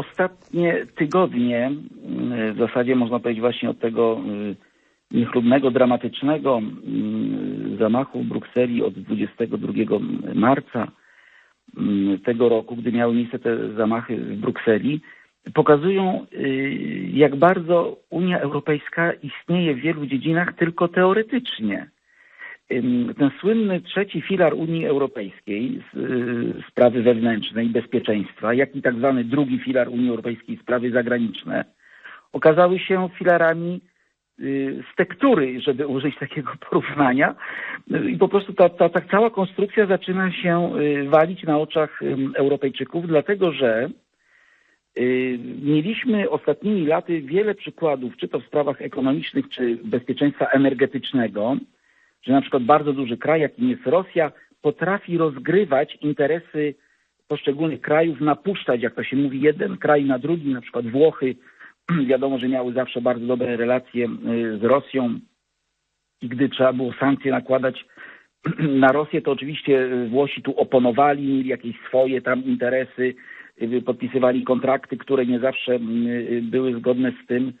ostatnie tygodnie, y, w zasadzie można powiedzieć właśnie od tego y, niechlubnego, dramatycznego y, zamachu w Brukseli od 22 marca tego roku, gdy miały miejsce te zamachy w Brukseli, pokazują, y, jak bardzo Unia Europejska istnieje w wielu dziedzinach tylko teoretycznie. Ten słynny trzeci filar Unii Europejskiej, y, sprawy wewnętrzne i bezpieczeństwa, jak i tak zwany drugi filar Unii Europejskiej, sprawy zagraniczne, okazały się filarami y, z tektury, żeby użyć takiego porównania. Y, I po prostu ta, ta, ta cała konstrukcja zaczyna się walić na oczach Europejczyków, dlatego że Mieliśmy ostatnimi laty wiele przykładów, czy to w sprawach ekonomicznych, czy bezpieczeństwa energetycznego, że na przykład bardzo duży kraj, jakim jest Rosja, potrafi rozgrywać interesy poszczególnych krajów, napuszczać, jak to się mówi, jeden kraj na drugi, na przykład Włochy, wiadomo, że miały zawsze bardzo dobre relacje y, z Rosją. I gdy trzeba było sankcje nakładać na Rosję, to oczywiście Włosi tu oponowali, mieli jakieś swoje tam interesy, y, podpisywali kontrakty, które nie zawsze y, były zgodne z tym,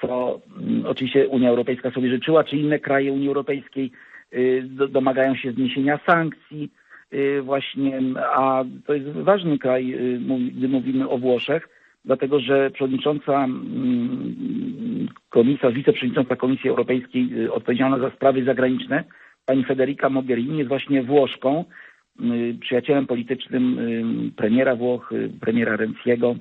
co mm, oczywiście Unia Europejska sobie życzyła, czy inne kraje Unii Europejskiej y, do- domagają się zniesienia sankcji y, właśnie, a to jest ważny kraj, y, gdy mówimy o Włoszech, dlatego że przewodnicząca mm, komisarz, wiceprzewodnicząca Komisji Europejskiej odpowiedzialna za sprawy zagraniczne, pani Federica Mogherini jest właśnie Włoszką, przyjacielem politycznym premiera Włoch, premiera Renziego.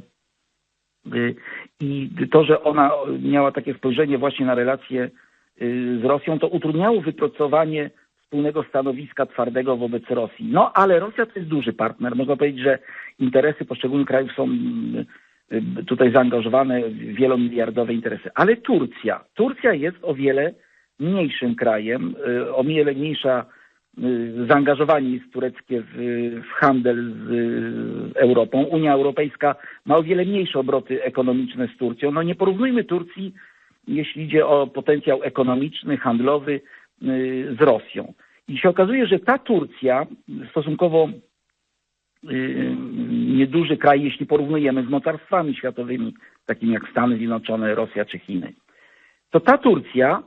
Y, I to, że ona miała takie spojrzenie właśnie na relacje y, z Rosją, to utrudniało wypracowanie wspólnego stanowiska twardego wobec Rosji. No ale Rosja to jest duży partner. Można powiedzieć, że interesy poszczególnych krajów są y, tutaj zaangażowane w wielomiliardowe interesy. Ale Turcja. Turcja jest o wiele mniejszym krajem, o wiele mniejsza y, zaangażowanie jest tureckie w, w handel z y, Europą. Unia Europejska ma o wiele mniejsze obroty ekonomiczne z Turcją. No nie porównujmy Turcji, jeśli idzie o potencjał ekonomiczny, handlowy y, z Rosją. I się okazuje, że ta Turcja stosunkowo nieduży kraj, jeśli porównujemy z mocarstwami światowymi, takimi jak Stany Zjednoczone, Rosja czy Chiny, to ta Turcja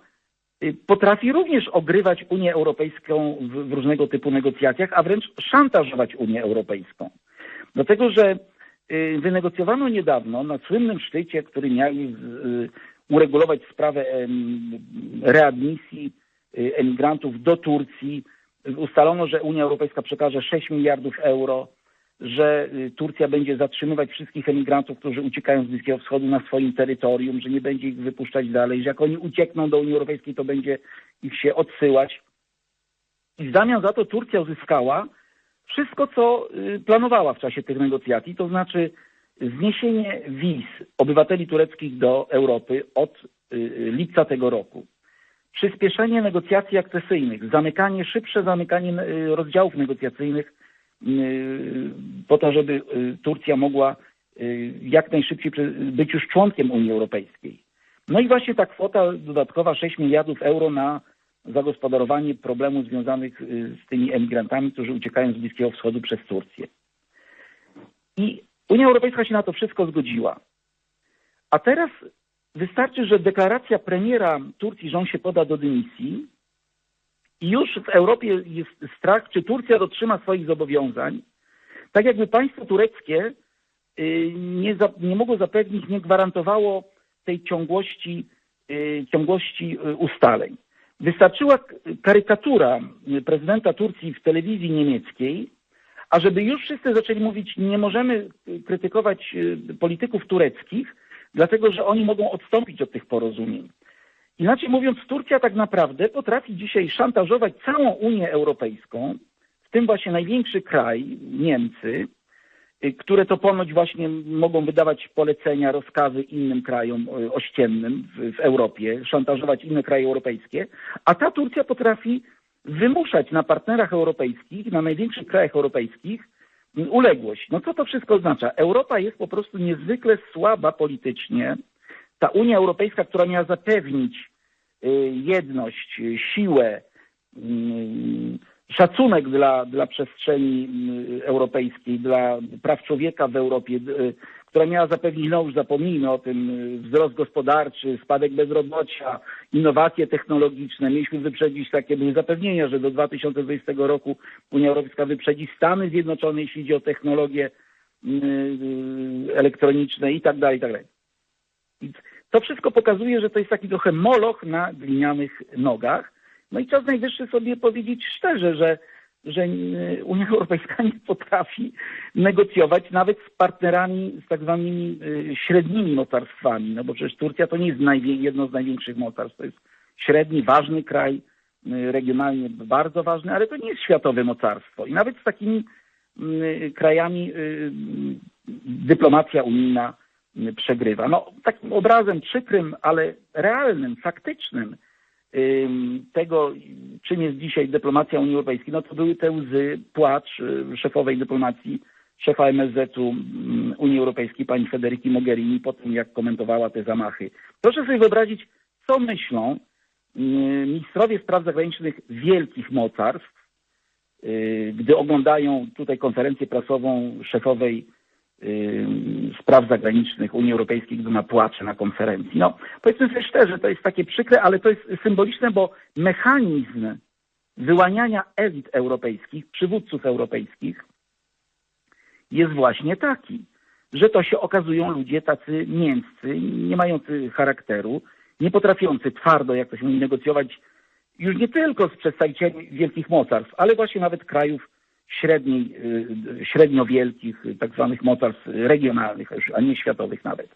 potrafi również ogrywać Unię Europejską w, w różnego typu negocjacjach, a wręcz szantażować Unię Europejską. Dlatego, że y, wynegocjowano niedawno na słynnym szczycie, który miał y, uregulować sprawę readmisji y, emigrantów do Turcji. Ustalono, że Unia Europejska przekaże 6 miliardów euro, że y, Turcja będzie zatrzymywać wszystkich emigrantów, którzy uciekają z Bliskiego Wschodu na swoim terytorium, że nie będzie ich wypuszczać dalej, że jak oni uciekną do Unii Europejskiej, to będzie ich się odsyłać. I w zamian za to Turcja uzyskała wszystko, co y, planowała w czasie tych negocjacji, to znaczy zniesienie wiz obywateli tureckich do Europy od y, lipca tego roku, przyspieszenie negocjacji akcesyjnych, zamykanie, szybsze zamykanie rozdziałów negocjacyjnych po to, żeby y, Turcja mogła y, jak najszybciej być już członkiem Unii Europejskiej. No i właśnie ta kwota dodatkowa 6 miliardów euro na zagospodarowanie problemów związanych y, z tymi emigrantami, którzy uciekają z Bliskiego Wschodu przez Turcję. I Unia Europejska się na to wszystko zgodziła. A teraz wystarczy, że deklaracja premiera Turcji, że on się poda do dymisji już w Europie jest strach, czy Turcja dotrzyma swoich zobowiązań, tak jakby państwo tureckie y, nie, za, nie mogło zapewnić, nie gwarantowało tej ciągłości, y, ciągłości y, ustaleń. Wystarczyła karykatura prezydenta Turcji w telewizji niemieckiej, a żeby już wszyscy zaczęli mówić, nie możemy krytykować polityków tureckich, dlatego że oni mogą odstąpić od tych porozumień. Inaczej mówiąc, Turcja tak naprawdę potrafi dzisiaj szantażować całą Unię Europejską, w tym właśnie największy kraj, Niemcy, y, które to ponoć właśnie mogą wydawać polecenia, rozkazy innym krajom y, ościennym w, w Europie, szantażować inne kraje europejskie, a ta Turcja potrafi wymuszać na partnerach europejskich, na największych krajach europejskich mm, uległość. No co to wszystko oznacza? Europa jest po prostu niezwykle słaba politycznie. Ta Unia Europejska, która miała zapewnić y, jedność, y, siłę, mm, szacunek dla, dla przestrzeni y, europejskiej, dla praw człowieka w Europie, y, która miała zapewnić, no już zapomnijmy o tym, y, wzrost gospodarczy, spadek bezrobocia, innowacje technologiczne. Mieliśmy wyprzedzić takie były zapewnienia, że do 2020 roku Unia Europejska wyprzedzi Stany Zjednoczone, jeśli chodzi o technologie y, y, elektroniczne i tak dalej, i tak dalej. To wszystko pokazuje, że to jest taki trochę moloch na glinianych nogach. No i czas najwyższy sobie powiedzieć szczerze, że że e, Unia Europejska nie potrafi negocjować nawet z partnerami, z tak zwanymi e, średnimi mocarstwami, no bo przecież Turcja to nie jest jedno z największych mocarstw, to jest średni, ważny kraj, e, regionalnie bardzo ważny, ale to nie jest światowe mocarstwo. I nawet z takimi krajami dyplomacja unijna przegrywa. No, takim obrazem przykrym, ale realnym, faktycznym tego, czym jest dzisiaj dyplomacja Unii Europejskiej, no to były te łzy, płacz y, szefowej dyplomacji, szefa MSZ-u Unii Europejskiej, pani Federiki Mogherini, po tym jak komentowała te zamachy. Proszę sobie wyobrazić, co myślą ministrowie spraw zagranicznych wielkich mocarstw, y, gdy oglądają tutaj konferencję prasową szefowej spraw zagranicznych Unii Europejskiej, gdy ona płacze na konferencji. No, powiedzmy sobie szczerze, to jest takie przykre, ale to jest symboliczne, bo mechanizm wyłaniania elit europejskich, przywódców europejskich jest właśnie taki, że to się okazują ludzie tacy mięscy, nie mający charakteru, nie potrafiący twardo, jak to się mówi, negocjować już nie tylko z przedstawicielami wielkich mocarstw, ale właśnie nawet krajów średniej, y, średnio wielkich, tak zwanych mocarstw regionalnych, a nie światowych nawet.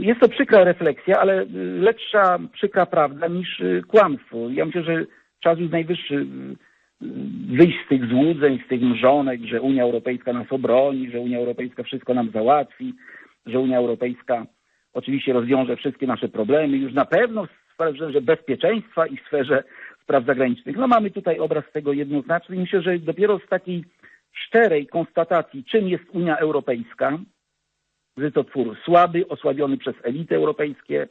Jest to przykra refleksja, ale y, lepsza przykra prawda niż y, kłamstwo. Ja myślę, że czas już najwyższy wyjść z tych złudzeń, z tych mrzonek, że Unia Europejska nas obroni, że Unia Europejska wszystko nam załatwi, że Unia Europejska oczywiście rozwiąże wszystkie nasze problemy, już na pewno w sferze bezpieczeństwa i w sferze spraw zagranicznych. No mamy tutaj obraz tego jednoznaczny myślę, że dopiero z takiej szczerej konstatacji, czym jest Unia Europejska, że to twór słaby, osłabiony przez elity europejskie,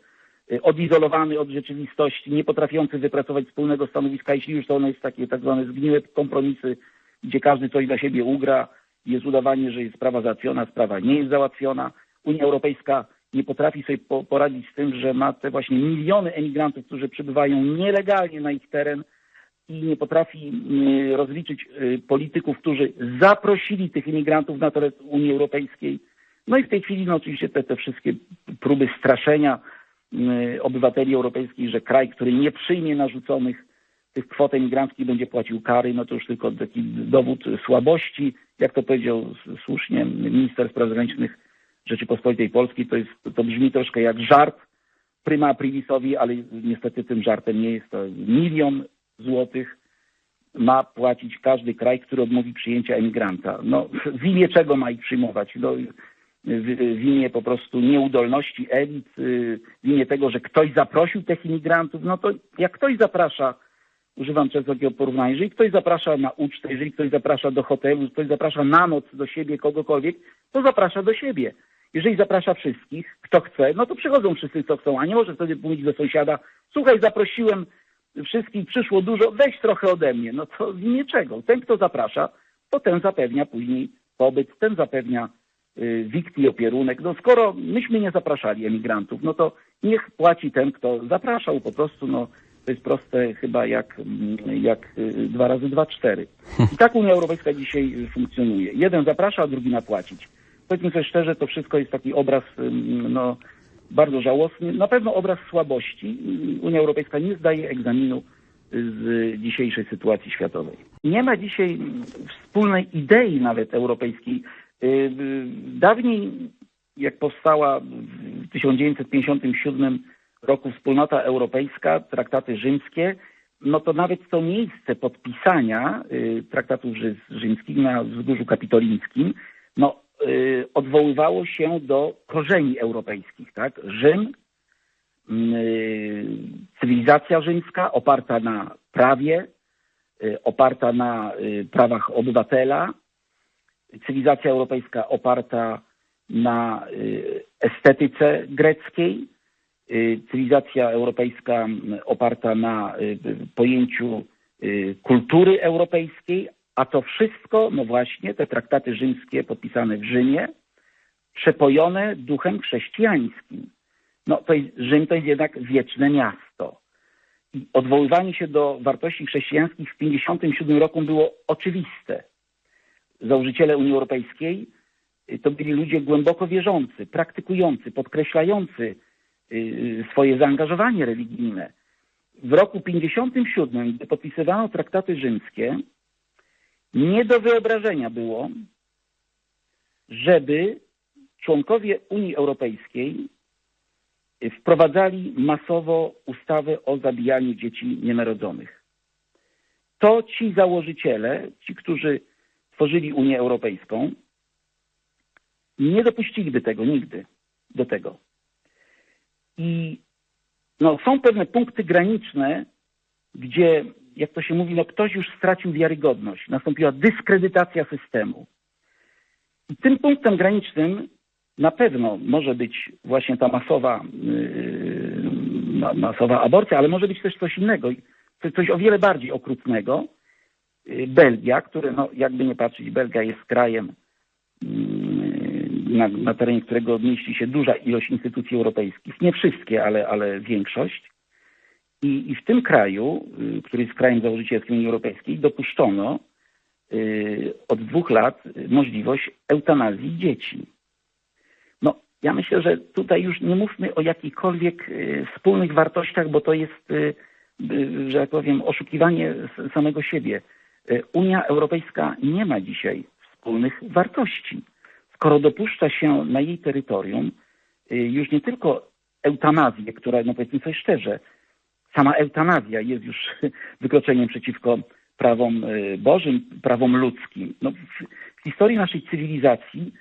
y, odizolowany od rzeczywistości, nie potrafiący wypracować wspólnego stanowiska, jeśli już to ono jest takie tak zwane zgniłe kompromisy, gdzie każdy coś dla siebie ugra, jest udawanie, że jest sprawa załatwiona, sprawa nie jest załatwiona. Unia Europejska nie potrafi sobie poradzić z tym, że ma te właśnie miliony emigrantów, którzy przybywają nielegalnie na ich teren i nie potrafi y, rozliczyć y, polityków, którzy zaprosili tych imigrantów na teren Unii Europejskiej. No i w tej chwili no oczywiście te, te wszystkie próby straszenia y, obywateli europejskich, że kraj, który nie przyjmie narzuconych tych kwot emigranckich będzie płacił kary, no to już tylko taki dowód słabości, jak to powiedział słusznie minister spraw zagranicznych Rzeczypospolitej Polskiej, to, jest, to brzmi troszkę jak żart pryma aprilisowi, ale niestety tym żartem nie jest to. Milion złotych ma płacić każdy kraj, który odmówi przyjęcia emigranta. No, w imię czego ma ich przyjmować? No, w, w imię po prostu nieudolności elit, w imię tego, że ktoś zaprosił tych imigrantów, no to jak ktoś zaprasza, używam często takiego porównania, jeżeli ktoś zaprasza na ucztę, jeżeli ktoś zaprasza do hotelu, ktoś zaprasza na noc do siebie kogokolwiek, to zaprasza do siebie. Jeżeli zaprasza wszystkich, kto chce, no to przychodzą wszyscy, co chcą, a nie może wtedy mówić do sąsiada, słuchaj, zaprosiłem wszystkich, przyszło dużo, weź trochę ode mnie. No to w imię czego? Ten, kto zaprasza, to ten zapewnia później pobyt, ten zapewnia y, wikt i opierunek. No skoro myśmy nie zapraszali emigrantów, no to niech płaci ten, kto zapraszał po prostu, no to jest proste chyba jak, jak y, dwa razy dwa, cztery. I tak Unia Europejska dzisiaj funkcjonuje. Jeden zaprasza, a drugi ma płacić powiedzmy sobie szczerze, to wszystko jest taki obraz no, bardzo żałosny. Na pewno obraz słabości. Unia Europejska nie zdaje egzaminu z dzisiejszej sytuacji światowej. Nie ma dzisiaj wspólnej idei nawet europejskiej. Y, y, dawniej, jak powstała w 1957 roku wspólnota europejska, traktaty rzymskie, no to nawet to miejsce podpisania y, traktatów rzymskich na wzgórzu kapitolińskim, no odwoływało się do korzeni europejskich. Tak? Rzym, y, cywilizacja rzymska oparta na prawie, y, oparta na prawach obywatela, cywilizacja europejska oparta na estetyce greckiej, cywilizacja europejska oparta na pojęciu kultury europejskiej, a to wszystko, no właśnie, te traktaty rzymskie podpisane w Rzymie, przepojone duchem chrześcijańskim. No to jest, Rzym to jest jednak wieczne miasto. I odwoływanie się do wartości chrześcijańskich w 1957 roku było oczywiste. Założyciele Unii Europejskiej y, to byli ludzie głęboko wierzący, praktykujący, podkreślający y, swoje zaangażowanie religijne. W roku 1957, gdy podpisywano traktaty rzymskie, nie do wyobrażenia było, żeby członkowie Unii Europejskiej wprowadzali masowo ustawę o zabijaniu dzieci nienarodzonych. To ci założyciele, ci, którzy tworzyli Unię Europejską, nie dopuściliby tego nigdy do tego. I no, są pewne punkty graniczne, gdzie, jak to się mówi, no, ktoś już stracił wiarygodność. Nastąpiła dyskredytacja systemu. I tym punktem granicznym na pewno może być właśnie ta masowa, yy, masowa aborcja, ale może być też coś innego, coś o wiele bardziej okrutnego. Yy, Belgia, które, no, jakby nie patrzeć, Belgia jest krajem, yy, na, na terenie którego mieści się duża ilość instytucji europejskich. Nie wszystkie, ale, ale większość. I, I w tym kraju, yy, który jest krajem założycielskim Unii Europejskiej, dopuszczono yy, od dwóch lat możliwość eutanazji dzieci. No, ja myślę, że tutaj już nie mówmy o jakichkolwiek y, wspólnych wartościach, bo to jest, y, y, że tak powiem, oszukiwanie samego siebie. Unia Europejska nie ma dzisiaj wspólnych wartości. Skoro dopuszcza się na jej terytorium już nie tylko eutanazję, która, no powiedzmy sobie szczerze, sama eutanazja jest już wykroczeniem przeciwko prawom bożym, prawom ludzkim. No, w historii naszej cywilizacji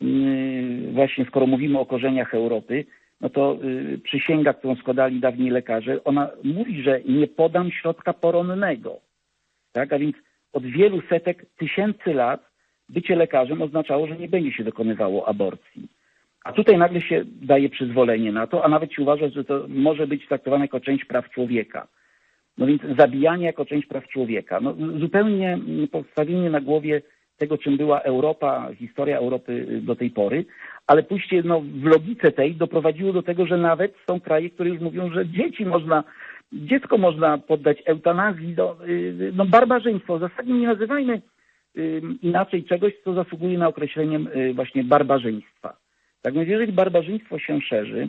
Yy, właśnie skoro mówimy o korzeniach Europy, no to yy, przysięga, którą składali dawniej lekarze, ona mówi, że nie podam środka poronnego. Tak? A więc od wielu setek tysięcy lat bycie lekarzem oznaczało, że nie będzie się dokonywało aborcji. A tutaj nagle się daje przyzwolenie na to, a nawet się uważa, że to może być traktowane jako część praw człowieka. No więc zabijanie jako część praw człowieka. No, zupełnie postawienie na głowie tego, czym była Europa, historia Europy y, do tej pory, ale pójście no, w logice tej doprowadziło do tego, że nawet są kraje, które już mówią, że dzieci można, dziecko można poddać eutanazji, y, no, barbarzyństwo. W zasadzie nie nazywajmy inaczej czegoś, co zasługuje na określeniem właśnie barbarzyństwa. Tak więc jeżeli barbarzyństwo się szerzy,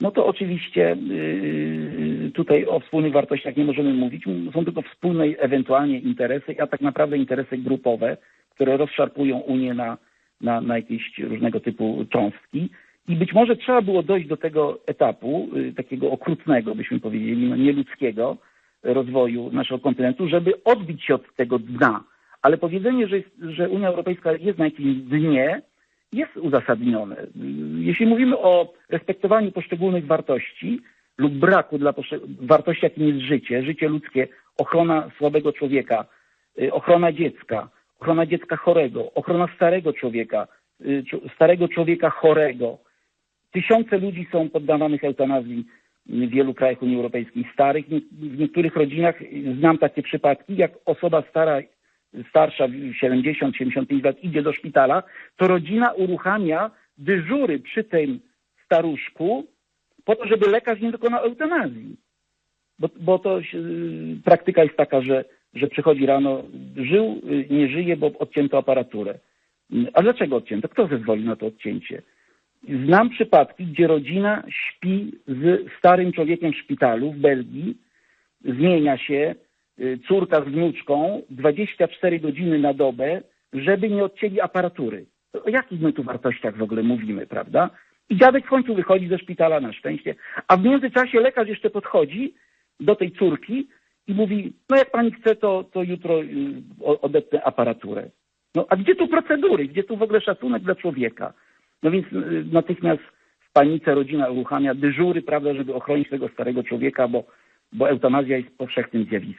no to oczywiście yy, tutaj o wspólnych wartościach nie możemy mówić. Są tylko wspólne ewentualnie interesy, a tak naprawdę interesy grupowe, które rozszarpują Unię na, na, na jakieś różnego typu cząstki. I być może trzeba było dojść do tego etapu, takiego okrutnego, byśmy powiedzieli, no nieludzkiego rozwoju naszego kontynentu, żeby odbić się od tego dna. Ale powiedzenie, że, jest, że Unia Europejska jest na jakimś dnie, jest uzasadnione. Jeśli mówimy o respektowaniu poszczególnych wartości lub braku dla wartości, jakim jest życie, życie ludzkie, ochrona słabego człowieka, y, ochrona dziecka, ochrona dziecka chorego, ochrona starego człowieka, y, starego człowieka chorego. Tysiące ludzi są poddawanych eutanazji w wielu krajach Unii Europejskiej, starych. W niektórych rodzinach znam takie przypadki, jak osoba stara starsza 70-75 lat idzie do szpitala, to rodzina uruchamia dyżury przy tym staruszku po to, żeby lekarz nie dokonał eutanazji. Bo, bo to y, praktyka jest taka, że, że przychodzi rano, żył, y, nie żyje, bo odcięto aparaturę. A dlaczego odcięto? Kto zezwoli na to odcięcie? Znam przypadki, gdzie rodzina śpi z starym człowiekiem w szpitalu w Belgii, zmienia się, córka z wnuczką 24 godziny na dobę, żeby nie odcięli aparatury. O jakich my tu wartościach w ogóle mówimy, prawda? I dziadek w końcu wychodzi ze szpitala na szczęście, a w międzyczasie lekarz jeszcze podchodzi do tej córki i mówi, no jak pani chce, to, to jutro y, odetnę aparaturę. No a gdzie tu procedury? Gdzie tu w ogóle szacunek dla człowieka? No więc y, natychmiast w panice rodzina uruchamia dyżury, prawda, żeby ochronić tego starego człowieka, bo, bo eutanazja jest powszechnym zjawiskiem.